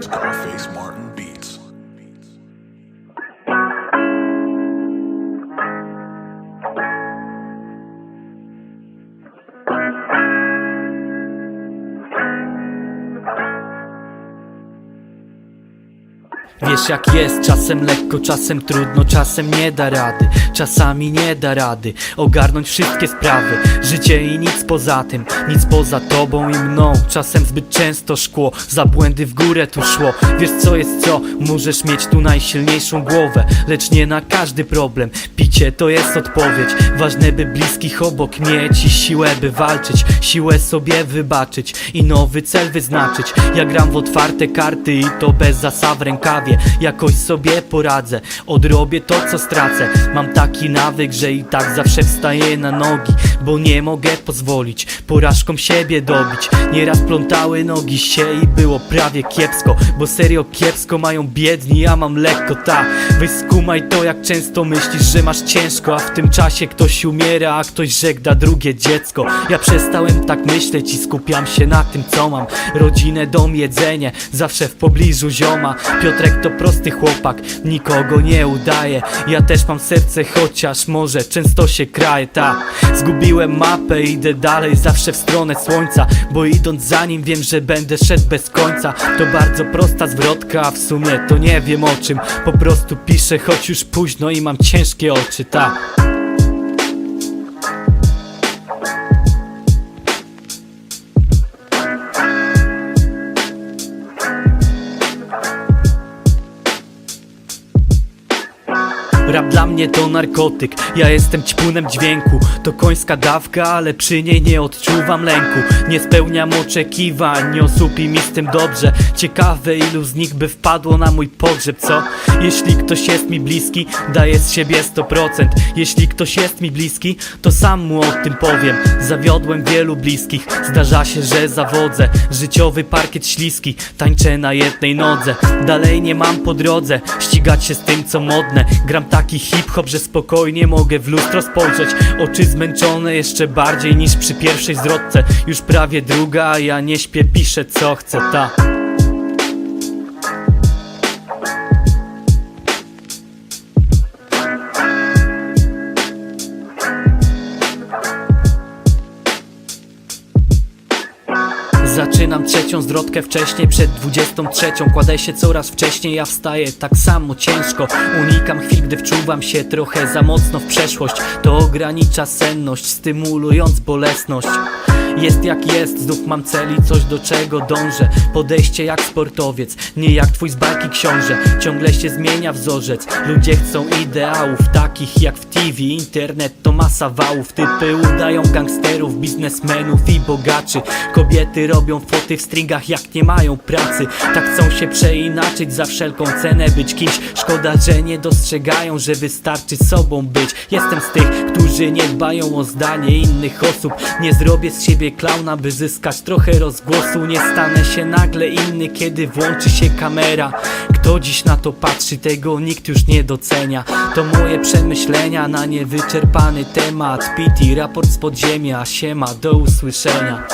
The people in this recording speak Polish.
Scarface Martin Beats. Wiesz jak jest, czasem lekko, czasem trudno, czasem nie da rady. Czasami nie da rady ogarnąć wszystkie sprawy. Życie i nic poza tym, nic poza tobą i mną. Czasem zbyt często szkło, za błędy w górę tu szło. Wiesz co jest co, możesz mieć tu najsilniejszą głowę. Lecz nie na każdy problem, picie to jest odpowiedź. Ważne by bliskich obok mieć i siłę by walczyć. Siłę sobie wybaczyć i nowy cel wyznaczyć. Ja gram w otwarte karty i to bez zasad w rękawie. Jakoś sobie poradzę, odrobię to co stracę. Mam taki nawyk, że i tak zawsze wstaję na nogi Bo nie mogę pozwolić porażkom siebie dobić. Nieraz plątały nogi się i było prawie kiepsko Bo serio kiepsko mają biedni, ja mam lekko ta Weź skumaj to jak często myślisz, że masz ciężko A w tym czasie ktoś umiera, a ktoś żegna drugie dziecko. Ja przestałem tak myśleć i skupiam się na tym co mam. Rodzinę, dom, jedzenie, zawsze w pobliżu zioma. Piotrek to prosty chłopak, nikogo nie udaje. Ja też mam serce, chociaż może często się kraje, ta Zgubiłem mapę, idę dalej, zawsze w stronę słońca Bo idąc za nim wiem, że będę szedł bez końca. To bardzo prosta zwrotka, a w sumie to nie wiem o czym. Po prostu piszę, choć już późno i mam ciężkie oczy, ta mnie to narkotyk, ja jestem ćpunem dźwięku. To końska dawka, ale przy niej nie odczuwam lęku. Nie spełniam oczekiwań, nie osłupi mi z tym dobrze. Ciekawe ilu z nich by wpadło na mój pogrzeb, co? Jeśli ktoś jest mi bliski, daję z siebie 100% Jeśli ktoś jest mi bliski, to sam mu o tym powiem. Zawiodłem wielu bliskich, zdarza się, że zawodzę. Życiowy parkiet śliski, tańczę na jednej nodze. Dalej nie mam po drodze, ścigać się z tym co modne. Gram taki hip-hop, że spokojnie mogę w lustro spojrzeć. Oczy zmęczone jeszcze bardziej niż przy pierwszej zwrotce. Już prawie druga, a ja nie śpię, piszę co chcę, ta Zaczynam trzecią zwrotkę wcześniej przed 23 Kładę się coraz wcześniej, ja wstaję tak samo ciężko. Unikam chwil, gdy wczuwam się trochę za mocno w przeszłość. To ogranicza senność, stymulując bolesność jest jak jest, znów mam cel i coś do czego dążę. Podejście jak sportowiec, nie jak twój z bajki książę. Ciągle się zmienia wzorzec, ludzie chcą ideałów Takich jak w TV, internet to masa wałów. Typy udają gangsterów, biznesmenów i bogaczy. Kobiety robią foty w stringach jak nie mają pracy. Tak chcą się przeinaczyć za wszelką cenę być kimś. Szkoda, że nie dostrzegają, że wystarczy sobą być. Jestem z tych, którzy nie dbają o zdanie innych osób. Nie zrobię z siebie klauna, by zyskać trochę rozgłosu. Nie stanę się nagle inny, kiedy włączy się kamera. Kto dziś na to patrzy, tego nikt już nie docenia. To moje przemyślenia na niewyczerpany temat. Pity, raport z podziemia, siema, do usłyszenia